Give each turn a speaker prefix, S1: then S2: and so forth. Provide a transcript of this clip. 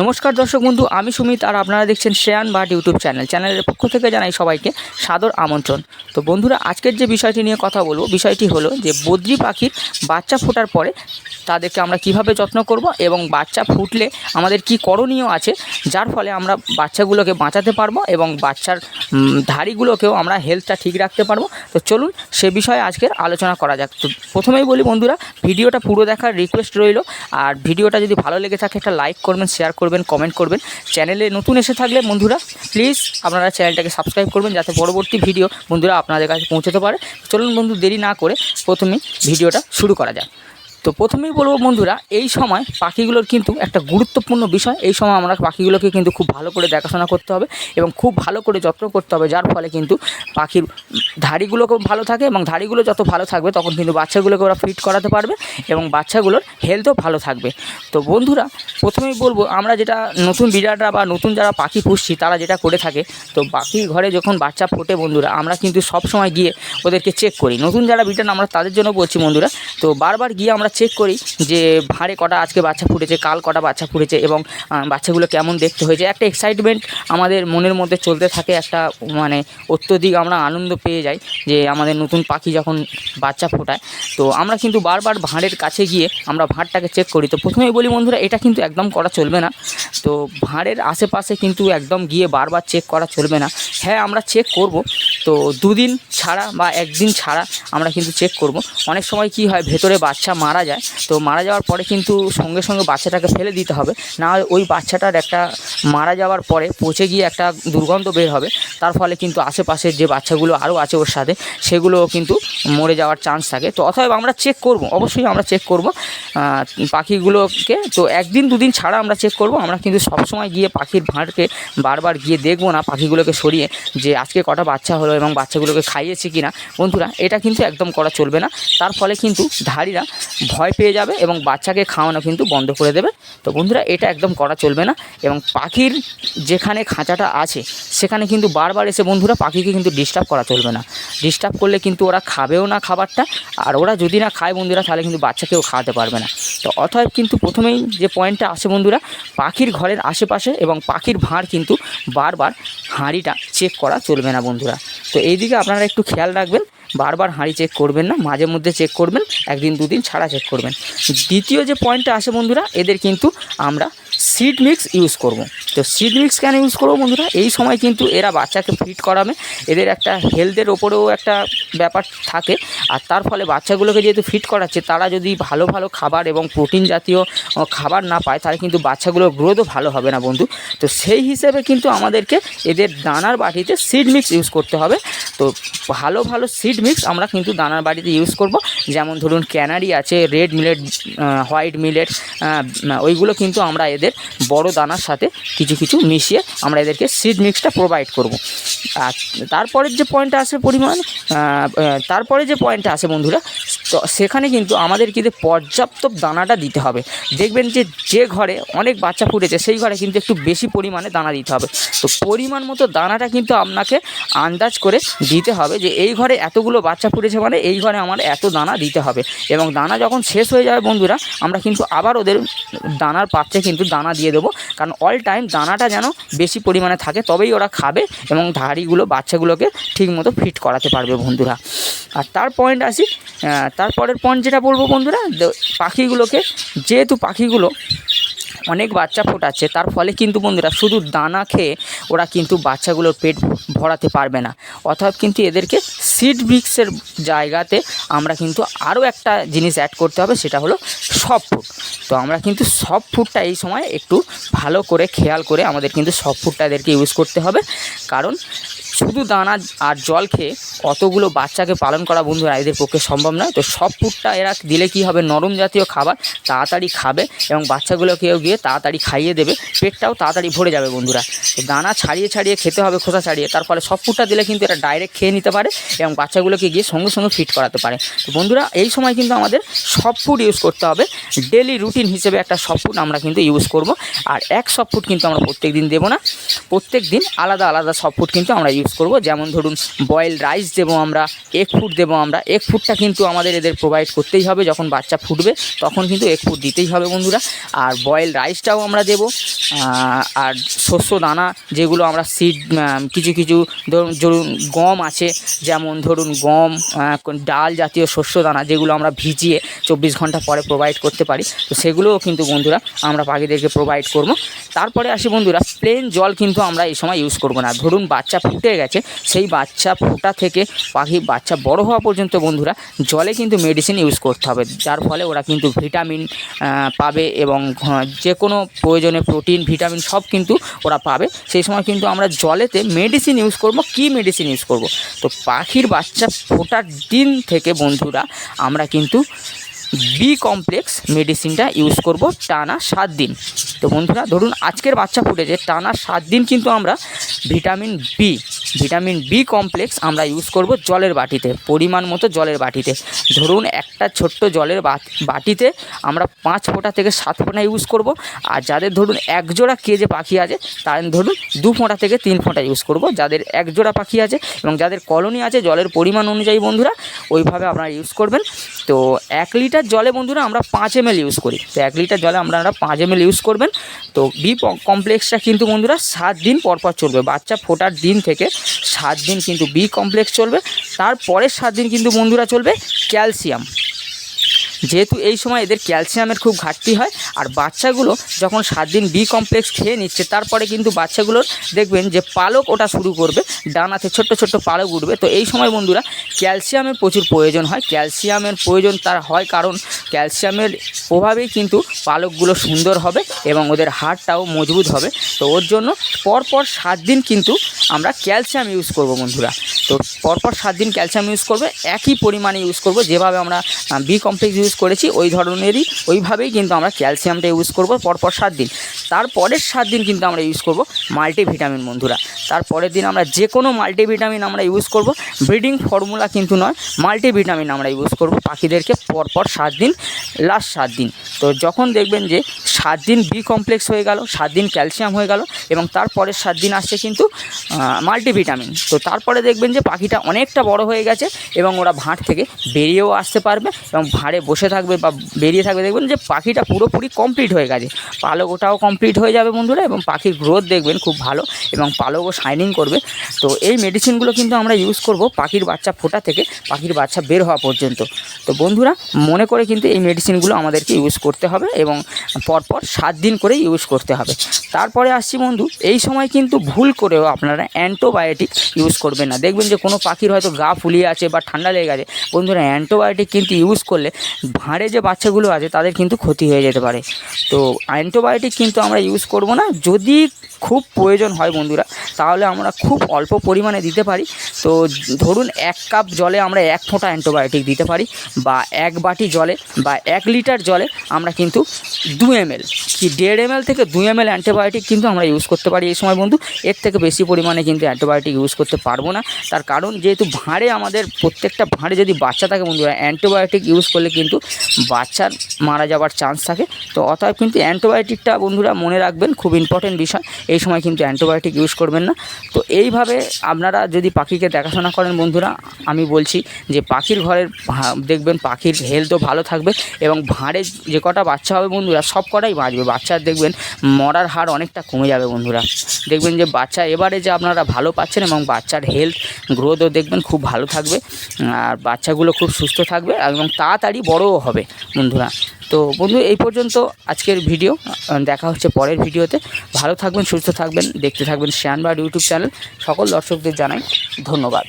S1: নমস্কার দর্শক বন্ধু, আমি সুমিত আর আপনারা দেখছেন শ্রেয়ান ভাট ইউটিউব চ্যানেল। চ্যানেলের পক্ষ থেকে জানাই সবাইকে সাদর আমন্ত্রণ। তো বন্ধুরা, আজকের যে বিষয়টি নিয়ে কথা বলব, বিষয়টি হলো যে বদ্রি পাখির বাচ্চা ফোটার পরে তাদেরকে আমরা কীভাবে যত্ন করব এবং বাচ্চা ফুটলে আমাদের কি করণীয় আছে, যার ফলে আমরা বাচ্চাগুলোকে বাঁচাতে পারব এবং বাচ্চার ধাড়িগুলোকেও আমরা হেলথটা ঠিক রাখতে পারব। তো চলুন সে বিষয়ে আজকের আলোচনা করা যাক। তো প্রথমেই বলি বন্ধুরা, ভিডিওটা পুরো দেখার রিকোয়েস্ট রইল। আর ভিডিওটা যদি ভালো লেগে থাকে, একটা লাইক করবেন শেয়ার কমেন্ট করবেন। চ্যানেলে নতুন এসে থাকলে বন্ধুরা প্লিজ আপনারা চ্যানেলটাকে সাবস্ক্রাইব করবেন যাতে পরবর্তী ভিডিও বন্ধুরা আপনাদের কাছে পৌঁছতে পারে। চলুন বন্ধু, দেরি না করে প্রথমেই ভিডিওটা শুরু করা যাক। তো প্রথমেই বলব বন্ধুরা, এই সময় পাখিগুলোর কিন্তু একটা গুরুত্বপূর্ণ বিষয়। এই সময় আমরা পাখিগুলোকে কিন্তু খুব ভালো করে দেখাশোনা করতে হবে এবং খুব ভালো করে যত্ন করতে হবে, যার ফলে কিন্তু পাখির ধাড়িগুলোকেও ভালো থাকে এবং ধাড়িগুলো যত ভালো থাকবে তখন কিন্তু বাচ্চাগুলোকে ওরা ফিট করাতে পারবে এবং বাচ্চাগুলোর হেলথও ভালো থাকবে। তো বন্ধুরা, প্রথমেই বলব, আমরা যেটা নতুন বিড়ালরা বা নতুন যারা পাখি পুষছি, তারা যেটা করে থাকে, তো পাখির ঘরে যখন বাচ্চা ফোটে বন্ধুরা, আমরা কিন্তু সব সময় গিয়ে ওদেরকে চেক করি। নতুন যারা বিড়াল আমরা তাদের জন্য বলছি বন্ধুরা, তো বারবার গিয়ে আমরা চেক করি যে ভাঁড়ে কটা আজকে বাচ্চা ফুটেছে, কাল কটা বাচ্চা ফুটেছে এবং বাচ্চাগুলো কেমন দেখতে হয়েছে। একটা এক্সাইটমেন্ট আমাদের মনের মধ্যে চলতে থাকে, একটা মানে অত্যধিক আমরা আনন্দ পেয়ে যাই যে আমাদের নতুন পাখি যখন বাচ্চা ফোটায়। তো আমরা কিন্তু বারবার ভাঁড়ের কাছে গিয়ে আমরা ভাঁড়টাকে চেক করি। তো প্রথমেই বলি, বন্ধুরা, এটা কিন্তু একদম করা চলবে না। তো ভাঁড়ের আশেপাশে কিন্তু একদম গিয়ে বারবার চেক করা চলবে না। হ্যাঁ আমরা চেক করব। তো দুদিন ছাড়া বা একদিন ছাড়া আমরা কিন্তু চেক করব। অনেক সময় কি হয়, ভেতরে বাচ্চা মারা যায়, তো মারা যাওয়ার পরে কিন্তু সঙ্গে সঙ্গে বাচ্চাটাকে ফেলে দিতে হবে। না ওই বাচ্চাটার একটা মারা যাওয়ার পরে পচে গিয়ে একটা দুর্গন্ধ বের হবে। তার ফলে কিন্তু আশেপাশের যে বাচ্চাগুলো আরও আছে ওর সাথে সেগুলো কিন্তু মরে যাওয়ার চান্স থাকে। তো অতএব আমরা চেক করব, অবশ্যই আমরা চেক করব পাখিগুলোকে। তো একদিন দুদিন ছাড়া আমরা চেক করব, আমরা কিন্তু সবসময় গিয়ে পাখির ভাঁড়কে বারবার গিয়ে দেখব না, পাখিগুলোকে সরিয়ে যে আজকে কটা বাচ্চা হলো এবং বাচ্চাগুলোকে খাইয়েছে কি না বন্ধুরা, এটা কিন্তু একদম করা চলবে না। তার ফলে কিন্তু ধাড়িরা ভয় পেয়ে যাবে এবং বাচ্চাকে খাওয়ানো কিন্তু বন্ধ করে দেবে। তো বন্ধুরা, এটা একদম করা চলবে না এবং পাখির যেখানে খাঁচাটা আছে, সেখানে কিন্তু বারবার এসে বন্ধুরা পাখিকে কিন্তু ডিস্টার্ব করা চলবে না। ডিস্টার্ব করলে কিন্তু ওরা খাবেও না খাবারটা, আর ওরা যদি না খায় বন্ধুরা, তাহলে কিন্তু বাচ্চাকেও খাওয়াতে পারবে না। তো অতএব কিন্তু প্রথমেই যে পয়েন্টটা আসে বন্ধুরা, পাখির ঘরের আশেপাশে এবং পাখির ভাঁড় কিন্তু বারবার হাঁড়িটা চেক করা চলবে না বন্ধুরা। তো এই দিকে আপনারা একটু খেয়াল রাখবেন বারবার হাঁড়ি চেক করবেন না, মাঝে মধ্যে চেক করবেন, একদিন, দুদিন ছাড়া চেক করবেন। দ্বিতীয় যে পয়েন্টটা আসে বন্ধুরা, এদের কিন্তু আমরা সিড মিক্স ইউজ করব। তো সিড মিক্স কেন ইউজ করব বন্ধুরা? এই সময় কিন্তু এরা বাচ্চাকে ফিট করাবে। এদের একটা হেলথের ওপরেও একটা ব্যাপার থাকে। আর তার ফলে বাচ্চাগুলোকে যেহেতু ফিট করাচ্ছে, তারা যদি ভালো ভালো খাবার এবং প্রোটিন জাতীয় খাবার না পায়, তাহলে কিন্তু বাচ্চাগুলোর গ্রোথও ভালো হবে না বন্ধু। তো সেই হিসেবে কিন্তু আমাদেরকে এদের দানার বাটিতে সিড মিক্স ইউজ করতে হবে। তো ভালো ভালো সিড মিক্স আমরা কিন্তু দানার বাটিতে ইউজ করব। যেমন ধরুন ক্যানারি আছে রেড মিলেট হোয়াইট মিলেট ওইগুলো কিন্তু আমরা এদের বড় দানার সাথে কিছু কিছু মিশিয়ে আমরা এদেরকে সিড মিক্সটা প্রোভাইড করব। আর তারপরের যে পয়েন্টটা আসে পরিমাণ তারপরে যে পয়েন্টটা আসে বন্ধুরা তো সেখানে কিন্তু আমাদের কিন্তু পর্যাপ্ত দানাটা দিতে হবে। দেখবেন যে যে ঘরে অনেক বাচ্চা ফুটেছে সেই ঘরে কিন্তু একটু বেশি পরিমাণে দানা দিতে হবে। তো পরিমাণ মতো দানাটা কিন্তু আপনাকে আন্দাজ করে দিতে হবে যে এই ঘরে এতগুলো বাচ্চা ফুটেছে মানে এই ঘরে আমার এত দানা দিতে হবে। এবং দানা যখন শেষ হয়ে যাবে বন্ধুরা আমরা কিন্তু আবার ওদের দানার পাত্রে কিন্তু দানা দিয়ে দেবো। কারণ অল টাইম দানাটা যেন বেশি পরিমাণে থাকে তবেই ওরা খাবে এবং ধাড়িগুলো বাচ্চাগুলোকে ঠিকমতো ফিট করাতে পারবে বন্ধুরা। আর তার পয়েন্ট আসি আহ, তারপরের পয়েন্ট যেটা বলব বন্ধুরা পাখিগুলোকে, যেহেতু পাখিগুলো অনেক বাচ্চা ফোটাচ্ছে, তার ফলে কিন্তু বন্ধুরা শুধু দানা খেয়ে ওরা কিন্তু বাচ্চাগুলোর পেট ভরাতে পারবে না। অর্থাৎ কিন্তু এদেরকে সিড ব্রিক্সের জায়গাতে আমরা কিন্তু আরও একটা জিনিস অ্যাড করতে হবে, সেটা হলো সফট ফুড তো আমরা কিন্তু সফট ফুডটা এই সময় একটু ভালো করে খেয়াল করে আমাদের কিন্তু সফট ফুডটা এদেরকে ইউজ করতে হবে। কারণ শুধু দানা আর জল খেয়ে অতগুলো বাচ্চাকে পালন করা বন্ধুরা এদের পক্ষে সম্ভব নয়। তো সব ফুডটা এরা দিলে কি হবে? নরম জাতীয় খাবার তাড়াতাড়ি খাবে এবং বাচ্চাগুলোকেও গিয়ে তাড়াতাড়ি খাইয়ে দেবে। পেটটাও তাড়াতাড়ি ভরে যাবে বন্ধুরা। তো দানা ছাড়িয়ে ছাড়িয়ে খেতে হবে, খোসা ছাড়িয়ে। তার ফলে সব ফুডটা দিলে কিন্তু এরা ডাইরেক্ট খেয়ে নিতে পারে এবং বাচ্চাগুলোকে গিয়ে সঙ্গে সঙ্গে ফিট করাতে পারে। তো বন্ধুরা, এই সময় কিন্তু আমাদের সব ফুড ইউজ করতে হবে। ডেলি রুটিন হিসেবে একটা সব ফুড আমরা কিন্তু ইউজ করব। আর এক সব ফুড কিন্তু আমরা প্রত্যেক দিন দেবো না। প্রত্যেক দিন আলাদা আলাদা সব ফুড কিন্তু আমরা ইউজ করব। যেমন ধরুন বয়েল রাইস দেবো আমরা এগ ফুড দেবো আমরা। এগ ফুডটা কিন্তু আমাদের এদের প্রোভাইড করতেই হবে। যখন বাচ্চা ফুটবে, তখন কিন্তু এগ ফুড দিতেই হবে বন্ধুরা। আর বয়েল রাইসটাও আমরা দেবো। আর শস্য দানা যেগুলো আমরা সিড কিছু কিছু ধরুন ধরুন গম আছে। যেমন ধরুন গম ডাল জাতীয় শস্য দানা যেগুলো আমরা ভিজিয়ে চব্বিশ ঘণ্টা পরে প্রোভাইড করতে পারি। তো সেগুলোও কিন্তু বন্ধুরা আমরা পাখিদেরকে প্রোভাইড করব। তারপরে আসি বন্ধুরা প্লেন জল কিন্তু আমরা এই সময় ইউজ করব না। ধরুন বাচ্চা ফুটে গেছে। সেই বাচ্চা ফোটা থেকে পাখি বাচ্চা বড় হওয়া পর্যন্ত বন্ধুরা জলে কিন্তু মেডিসিন ইউজ করতে হবে। যার ফলে ওরা কিন্তু ভিটামিন পাবে এবং যে কোনো প্রয়োজনে প্রোটিন ভিটামিন সব কিন্তু ওরা পাবে। সেই সময় কিন্তু আমরা জলেতে মেডিসিন ইউজ করব। কি মেডিসিন ইউজ করব? তো পাখির বাচ্চা ফোটার দিন থেকে বন্ধুরা আমরা কিন্তু বি কমপ্লেক্স মেডিসিনটা ইউজ করব টানা সাত দিন। তো বন্ধুরা ধরুন আজকের বাচ্চা ফুটেছে, টানা সাত দিন কিন্তু আমরা vitamin B vitamin B complex আমরা ইউজ করব জলের বাটিতে, পরিমাণ মতো জলের বাটিতে। ধরুন একটা ছোট্ট জলের বাট- বাটিতে আমরা পাঁচ ফোঁটা থেকে সাত ফোঁটা ইউজ করব, আর যাদের ধরুন এক জোড়া কেজে পাখি আছে তাদের ধরুন দু ফোঁটা থেকে তিন ফোঁটা ইউজ করব। যাদের এক জোড়া পাখি আছে এবং যাদের কলোনি আছে, জলের পরিমাণ অনুযায়ী বন্ধুরা, ওইভাবে আপনারা ইউজ করবেন। তো এক লিটার জলে বন্ধুরা আমরা পাঁচ এম ইউজ করি। তো এক লিটার জলে আমরা পাঁচ এম ইউজ করবেন। তো বি কমপ্লেক্সটা কিন্তু বন্ধুরা সাত দিন পর পর চলবে। বাচ্চা ফোটার দিন থেকে সাত দিন কিন্তু বি কমপ্লেক্স চলবে তারপরের সাত দিন কিন্তু বন্ধুরা চলবে ক্যালসিয়াম যেহেতু এই সময় এদের ক্যালসিয়ামের খুব ঘাটতি হয়, আর বাচ্চাগুলো যখন সাত দিন বি কমপ্লেক্স খেয়ে নিচ্ছে, তারপরে কিন্তু বাচ্চাগুলোর দেখবেন যে পালক ওটা শুরু করবে ডানাতে ছোট্ট ছোট্ট পালক উঠবে। তো এই সময় বন্ধুরা, ক্যালসিয়ামের প্রচুর প্রয়োজন হয়। ক্যালসিয়ামের প্রয়োজন তার হয় কারণ ক্যালসিয়ামের প্রভাবেই কিন্তু পালকগুলো সুন্দর হবে এবং ওদের হাড়টাও মজবুত হবে। তো ওর জন্য পরপর সাত দিন কিন্তু আমরা ক্যালসিয়াম ইউজ করব বন্ধুরা। তো পরপর সাত দিন ক্যালসিয়াম ইউজ করবে, একই পরিমাণে ইউজ করব, যেভাবে আমরা বি কমপ্লেক্স ইউজ করেছি, ওই ধরনেরই, ওইভাবেই কিন্তু আমরা ক্যালসিয়ামটা ইউজ করব পরপর সাত দিন। তারপরের সাত দিন কিন্তু আমরা ইউজ করব মাল্টিভিটামিন বন্ধুরা। তারপরের দিন আমরা যে কোনো মাল্টিভিটামিন আমরা ইউজ করব ব্রিডিং ফর্মুলা কিন্তু নয় মাল্টিভিটামিন আমরা ইউজ করব পাখিদেরকে পরপর সাত দিন লাস্ট সাত দিন। তো যখন দেখবেন যে সাত দিন বি কমপ্লেক্স হয়ে গেল, সাত দিন ক্যালসিয়াম হয়ে গেল এবং তারপরের সাত দিন আসছে কিন্তু মাল্টিভিটামিন তো তারপরে দেখবেন যে পাখিটা অনেকটা বড় হয়ে গেছে এবং ওরা ভাঁড় থেকে বেরিয়েও আসতে পারবে এবং ভাঁড়ে বসে থাকবে বা বেরিয়ে থাকবে, দেখবেন যে পাখিটা পুরোপুরি কমপ্লিট হয়ে গেছে। পালক ওটাও কমপ্লিট হয়ে যাবে বন্ধুরা এবং পাখির গ্রোথ দেখবেন খুব ভালো এবং পালকও শাইনিং করবে। তো এই মেডিসিনগুলো কিন্তু আমরা ইউজ করব পাখির বাচ্চা ফোটা থেকে পাখির বাচ্চা বের হওয়া পর্যন্ত। তো বন্ধুরা, মনে করে কিন্তু এই মেডিসিনগুলো আমাদেরকে ইউজ করতে হবে এবং পরপর সাত দিন করে ইউজ করতে হবে। তারপরে আসছি বন্ধু, এই সময় কিন্তু ভুল করেও আপনারা অ্যান্টোবায়োটিক ইউজ করবেন না। দেখবেন যে কোনো পাখির হয়তো গা ফুলিয়ে আছে বা ঠান্ডা লেগে গেছে। বন্ধুরা অ্যান্টোবায়োটিক কিন্তু ইউজ করলে ভাঁড়ে যে বাচ্চাগুলো আছে, তাদের কিন্তু ক্ষতি হয়ে যেতে পারে। তো অ্যান্টিবায়োটিক কিন্তু আমরা ইউজ করব না। যদি খুব প্রয়োজন হয় বন্ধুরা, তাহলে আমরা খুব অল্প পরিমাণে দিতে পারি। তো ধরুন এক কাপ জলে আমরা এক ফোঁটা অ্যান্টিবায়োটিক দিতে পারি বা এক বাটি জলে বা এক লিটার জলে আমরা কিন্তু দু এমএল কি দেড় এমএল থেকে দু এমএল অ্যান্টিবায়োটিক কিন্তু আমরা ইউজ করতে পারি এই সময় বন্ধু। এর থেকে বেশি পরিমাণে কিন্তু অ্যান্টিবায়োটিক ইউজ করতে পারব না। তার কারণ যেহেতু ভাঁড়ে আমাদের প্রত্যেকটা ভাঁড়ে যদি বাচ্চা থাকে বন্ধুরা, অ্যান্টিবায়োটিক ইউজ করলে কিন্তু বাচ্চার মারা যাওয়ার চান্স থাকে। তো অতএব কিন্তু অ্যান্টিবায়োটিকটা বন্ধুরা মনে রাখবেন, খুব ইম্পর্টেন্ট বিষয়। এই সময় কিন্তু অ্যান্টিবায়োটিক ইউজ করবেন না। তো এইভাবে আপনারা যদি পাখিকে দেখাশোনা করেন বন্ধুরা, আমি বলছি যে পাখির ঘরের দেখবেন পাখির হেলথও ভালো থাকবে এবং ভাঁড়ে যে কটা বাচ্চা হবে বন্ধুরা, সব কটাই বাঁচবে। বাচ্চার দেখবেন মরার হার অনেকটা কমে যাবে বন্ধুরা। দেখবেন যে বাচ্চা এবারে যে আপনারা ভালো পাচ্ছেন এবং বাচ্চার হেলথ গ্রোথও দেখবেন খুব ভালো থাকবে। আর বাচ্চাগুলো খুব সুস্থ থাকবে এবং তাড়াতাড়ি বড়ও হবে বন্ধুরা। তো বন্ধু, এই পর্যন্ত আজকের ভিডিও। দেখা হচ্ছে পরের ভিডিওতে। ভালো থাকবেন, সুস্থ থাকবেন। দেখতে থাকবেন শ্যানবার্ড ইউটিউব চ্যানেল। সকল দর্শকদের জানাই ধন্যবাদ।